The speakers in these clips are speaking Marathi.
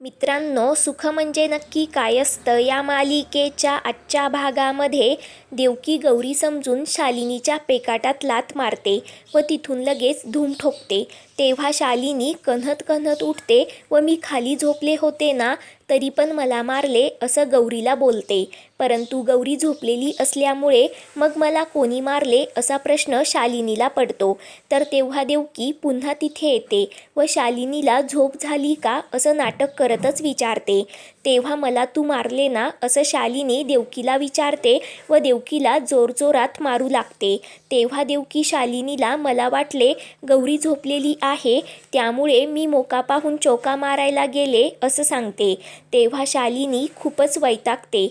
मित्रांनो सुख म्हणजे नक्की काय असतं? या मालिकेच्या आजच्या भागामध्ये देवकी गौरी समजून शालिनीच्या पेकाटात लाथ मारते व तिथून लगेच धूम ठोकते. तेव्हा शालिनी कन्हत कन्हत उठते व मी खाली झोपले होते ना तरी पण मला मारले असं गौरीला बोलते. परंतु गौरी झोपलेली असल्यामुळे मग मला कोणी मारले असा प्रश्न शालिनीला पडतो. तर तेव्हा देवकी पुन्हा तिथे येते व शालिनीला झोप झाली का असं नाटक करतच विचारते. तेव्हा मला तू मारले ना असं शालिनी देवकीला विचारते व देवकीला जोरजोरात मारू लागते. तेव्हा देवकी शालिनीला मला वाटले गौरी झोपलेली आहे. त्यामुळे मी मोका पाहून चोका मारायला गेले असं सांगते. तेव्हा शालिनी खूपच वैतागते.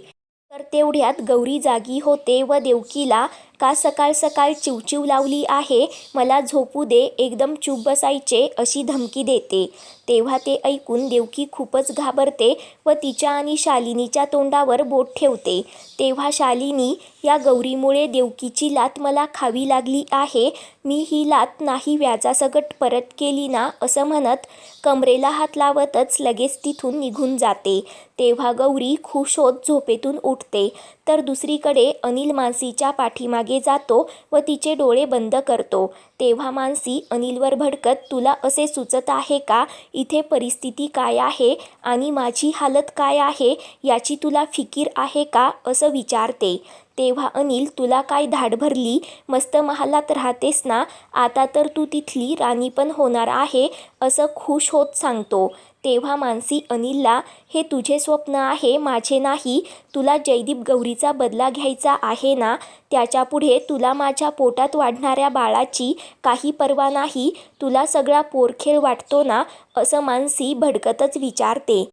तर तेवढ्यात गौरी जागी होते व देवकीला का सकाळ सकाळ चिवचिव लावली आहे मला झोपू दे एकदम चूप बसायचे अशी धमकी देते. तेव्हा ते ऐकून देवकी खूपच घाबरते व तिच्या आणि शालिनीच्या तोंडावर बोट ठेवते. तेव्हा शालिनी या गौरीमुळे देवकीची लात मला खावी लागली आहे. मी ही लात नाही व्याजासकट परत केली ना? असं म्हणत कमरेला हात लावतच लगेच तिथून निघून जाते. तेव्हा गौरी खुश होत झोपेतून उठते. तर दुसरीकडे अनिल मानसीच्या पाठीमागे जातो व तिचे डोळे बंद करतो. तेव्हा मानसी अनिलवर भडकत तुला असे सुचत आहे का? इथे परिस्थिती काय आहे? आणि माझी हालत काय आहे? याची तुला फिकीर आहे का? असं विचारते. तेव्हा अनिल तुला काय धाड भरली? मस्त महालात राहतेस ना? आता तर तू तिथली राणी पण होणार आहे असं खुश होत सांगतो. तेव्हा मानसी अनिलला हे तुझे स्वप्न आहे माझे नाही. तुला जयदीप गौरीचा बदला घ्यायचा आहे ना? त्याच्यापुढे तुला माझ्या पोटात वाढणाऱ्या बाळाची काही पर्वा नाही. तुला सगळा पोरखेळ वाटतो ना? असं मानसी भडकतच विचारते.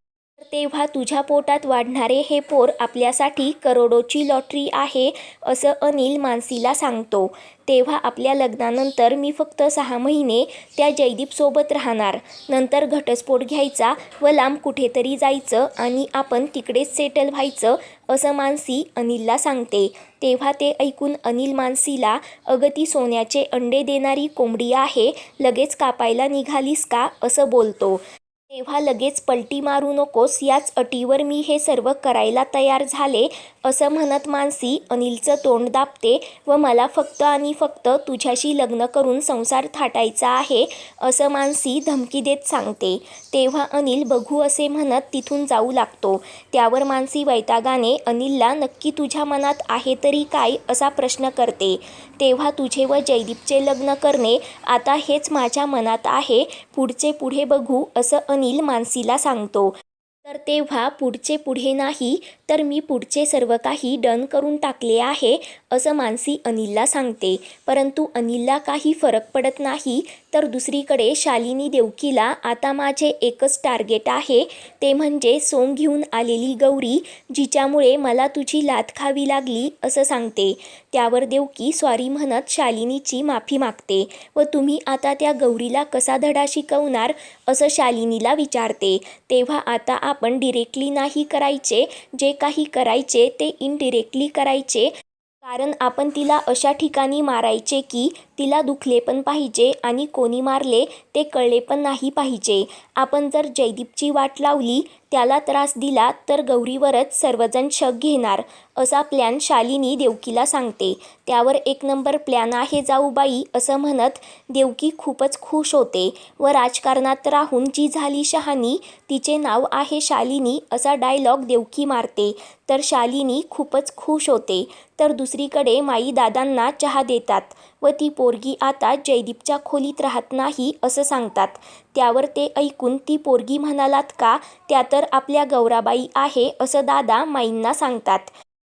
तेव्हा तुझ्या पोटात वाढणारे हे पोर आपल्यासाठी करोडोची लॉटरी आहे असं अनिल मानसीला सांगतो. तेव्हा आपल्या लग्नानंतर मी फक्त सहा महिने त्या जयदीपसोबत राहणार. नंतर घटस्फोट घ्यायचा व लांब कुठेतरी जायचं आणि आपण तिकडेच सेटल व्हायचं असं मानसी अनिलला सांगते. तेव्हा ते ऐकून अनिल मानसीला अगती सोन्याचे अंडे देणारी कोंबडी आहे लगेच कापायला निघालीस का? असं बोलतो. तेव्हा लगेच पलटी मारू नकोस याच अटीवर मी हे सर्व करायला तयार झाले असं म्हणत मानसी अनिलचं तोंड दाबते व मला फक्त आणि फक्त तुझ्याशी लग्न करून संसार थाटायचा आहे असं मानसी धमकी देत सांगते. तेव्हा अनिल बघू असे म्हणत तिथून जाऊ लागतो. त्यावर मानसी वैतागाने अनिलला नक्की तुझ्या मनात आहे तरी काय? असा प्रश्न करते. तेव्हा तुझे व जयदीपचे लग्न करणे आता हेच माझ्या मनात आहे पुढचे पुढे बघू असं अनिल मानसीला सांगतो. तर तेव्हा पुढचे पुढे नाही तर मी पुढचे सर्व काही डन करून टाकले आहे असं मानसी अनिलला सांगते. परंतु अनिलला काही फरक पडत नाही तर दुसरीकडे शालिनी देवकीला आता माझे एकच टार्गेट आहे ते म्हणजे सोंग घेऊन आलेली गौरी जिच्यामुळे मला तुझी लात खावी लागली असं सांगते. त्यावर देवकी स्वारी म्हणत शालिनीची माफी मागते व तुम्ही आता त्या गौरीला कसा धडा शिकवणार असं शालिनीला विचारते. तेव्हा आता आपण डिरेक्टली नाही करायचे जे काही करायचे ते इनडिरेक्टली करायचे. कारण आपण तिला अशा ठिकाणी मारायचे की तिला दुखले पण पाहिजे आणि कोणी मारले ते कळले पण नाही पाहिजे. आपण जर जयदीपची वाट लावली त्याला त्रास दिला तर गौरीवरच सर्वजण शक घेणार असा प्लॅन शालिनी देवकीला सांगते. त्यावर एक नंबर प्लॅन आहे जाऊबाई असं म्हणत देवकी खूपच खुश होते व राजकारणात राहून जी झाली शहानी तिचे नाव आहे शालिनी असा डायलॉग देवकी मारते. तर शालिनी खूपच खुश होते. तर दुसरीकडे माई दादांना चहा देतात. व ती पोरगी आता जयदीपच्या खोलीत राहत नाही असं सांगतात. त्यावर ते ऐकून ती पोरगी म्हणालात का त्या तर आपल्या गौराबाई आहे असं दादा माईंना सांगतात.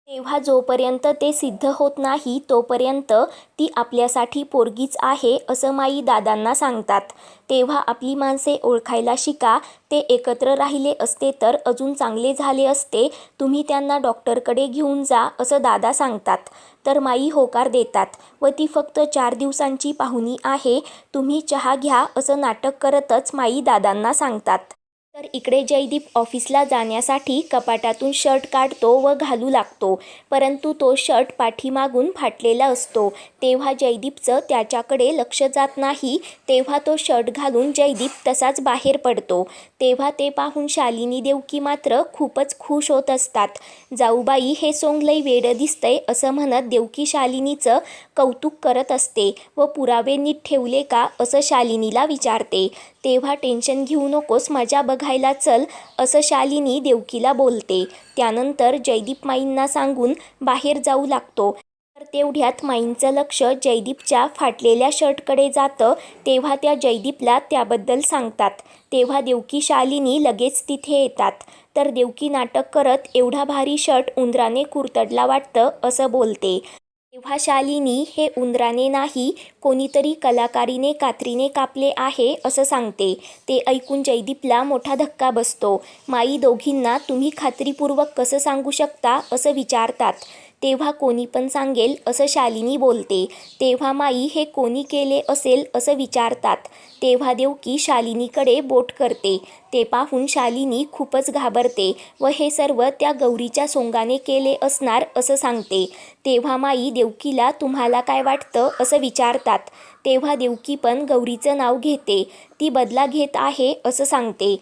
तेव्हा जोपर्यंत ते सिद्ध होत नाही तोपर्यंत ती आपल्यासाठी पोरगीच आहे असं माई दादांना सांगतात. तेव्हा आपली माणसे ओळखायला शिका ते एकत्र राहिले असते तर अजून चांगले झाले असते तुम्ही त्यांना डॉक्टरकडे घेऊन जा असं दादा सांगतात. तर माई होकार देतात. व ती फक्त चार दिवसांची पाहुणी आहे तुम्ही चहा घ्या असं नाटक करतच माई दादांना सांगतात. तर इकडे जयदीप ऑफिसला जाण्यासाठी कपाटातून शर्ट काढतो व घालू लागतो. परंतु तो शर्ट पाठीमागून फाटलेला असतो. तेव्हा जयदीपचं त्याच्याकडे लक्ष जात नाही. तेव्हा तो शर्ट घालून जयदीप तसाच बाहेर पडतो. तेव्हा ते पाहून शालिनी देवकी मात्र खूपच खुश होत असतात. जाऊबाई हे सोंग लई वेडं दिसतंय असं म्हणत देवकी शालिनीचं कौतुक करत असते व पुरावे नीट ठेवले का असं शालिनीला विचारते. तेव्हा टेन्शन घेऊ नकोस मजा बघायला चल असं शालिनी देवकीला बोलते. त्यानंतर जयदीप माईंना सांगून बाहेर जाऊ लागतो. तर तेवढ्यात माईंचं लक्ष जयदीपच्या फाटलेल्या शर्टकडे जातं. तेव्हा त्या जयदीपला त्याबद्दल सांगतात. तेव्हा देवकी शालिनी लगेच तिथे येतात. तर देवकी नाटक करत एवढा भारी शर्ट उंदराने कुरतडला वाटतं असं बोलते. तेव्हा शालिनी हे उंदराने नाही कोणीतरी कलाकारीने कात्रीने कापले आहे असं सांगते. ते ऐकून जयदीपला मोठा धक्का बसतो. माई दोघींना तुम्ही खात्रीपूर्वक कसं सांगू शकता असं विचारतात. तेव्हा कोणी पण सांगेल असं शालिनी बोलते. तेव्हा माई हे कोणी केले असेल असं विचारतात. तेव्हा देवकी शालिनीकडे बोट करते. ते पाहून शालिनी खूपच घाबरते व हे सर्व त्या गौरीच्या सोंगाने केले असणार असं सांगते. तेव्हा माई देवकीला तुम्हाला काय वाटतं? असं विचारतात. तेव्हा देवकी पण गौरीचं नाव घेते. ती बदला घेत आहे असं सांगते.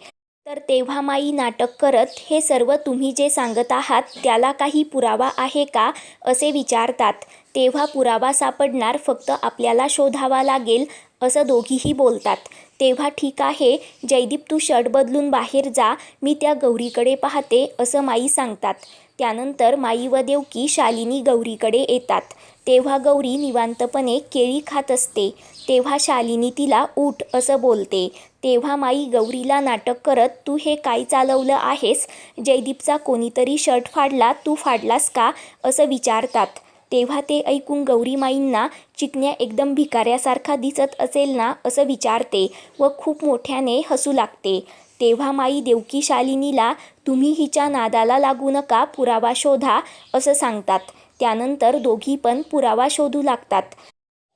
तर तेव्हा माई नाटक करत हे सर्व तुम्ही जे सांगत आहात त्याला काही पुरावा आहे का? असे विचारतात. तेव्हा पुरावा सापडणार फक्त आपल्याला शोधावा लागेल असं दोघीही बोलतात. तेव्हा ठीक आहे जयदीप तू शर्ट बदलून बाहेर जा मी त्या गौरीकडे पाहते असं माई सांगतात. त्यानंतर माई व देवकी शालिनी गौरीकडे येतात. तेव्हा गौरी निवांतपणे केळी खात असते. तेव्हा शालिनी तिला उठ असं बोलते. तेव्हा माई गौरीला नाटक करत तू हे काय चालवलं आहेस? जयदीपचा कोणीतरी शर्ट फाडला तू फाडलास का? असं विचारतात. तेव्हा ते ऐकून गौरी माईंना चिकण्या एकदम भिकाऱ्यासारखा दिसत असेल ना? असं विचारते व खूप मोठ्याने हसू लागते. तेव्हा माई देवकी शालिनीला तुम्ही हिच्या नादाला लागू नका पुरावा शोधा असं सांगतात. त्यानंतर दोघी पण पुरावा शोधू लागतात.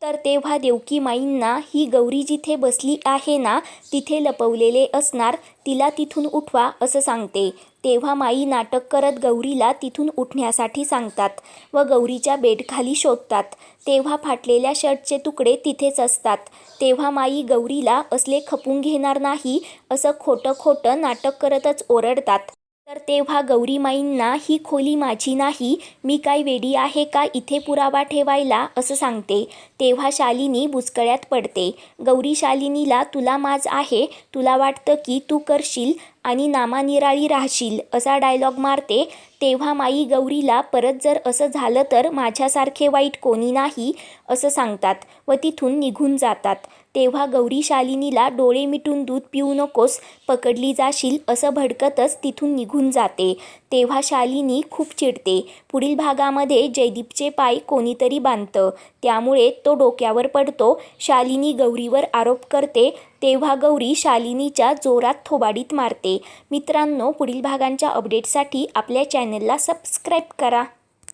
तर तेव्हा देवकी माईंना ही गौरी जिथे बसली आहे ना तिथे लपवलेले असणार तिला तिथून उठवा असं सांगते. तेव्हा माई नाटक करत गौरीला तिथून उठण्यासाठी सांगतात व गौरीच्या बेडखाली शोधतात. तेव्हा फाटलेल्या शर्टचे तुकडे तिथेच असतात. तेव्हा माई गौरीला असले खपून घेणार नाही असं खोटं खोटं नाटक करतच ओरडतात. तर तेव्हा गौरीमाईंना ही खोली माझी नाही मी काय वेडी आहे का इथे पुरावा ठेवायला? असं सांगते. तेव्हा शालिनी बुचकळ्यात पडते. गौरी शालिनीला तुला माज आहे तुला वाटतं की तू करशील आणि नामानिराळी राहशील असा डायलॉग मारते. तेव्हा माई गौरीला परत जर असं झालं तर माझ्यासारखे वाईट कोणी नाही असं सांगतात व तिथून निघून जातात. तेव्हा गौरी शालिनीला डोळे मिटून दूध पिऊ नकोस पकडली जाशील असं भडकतच तिथून निघून जाते. तेव्हा शालिनी खूप चिडते. पुढील भागामध्ये जयदीपचे पाय कोणीतरी बांधतं. त्यामुळे तो डोक्यावर पडतो. शालिनी गौरीवर आरोप करते. तेव्हा गौरी शालिनीच्या जोरात थोबाडीत मारते. मित्रांनो पुढील भागांच्या अपडेटसाठी आपल्या चॅनलला सबस्क्राईब करा.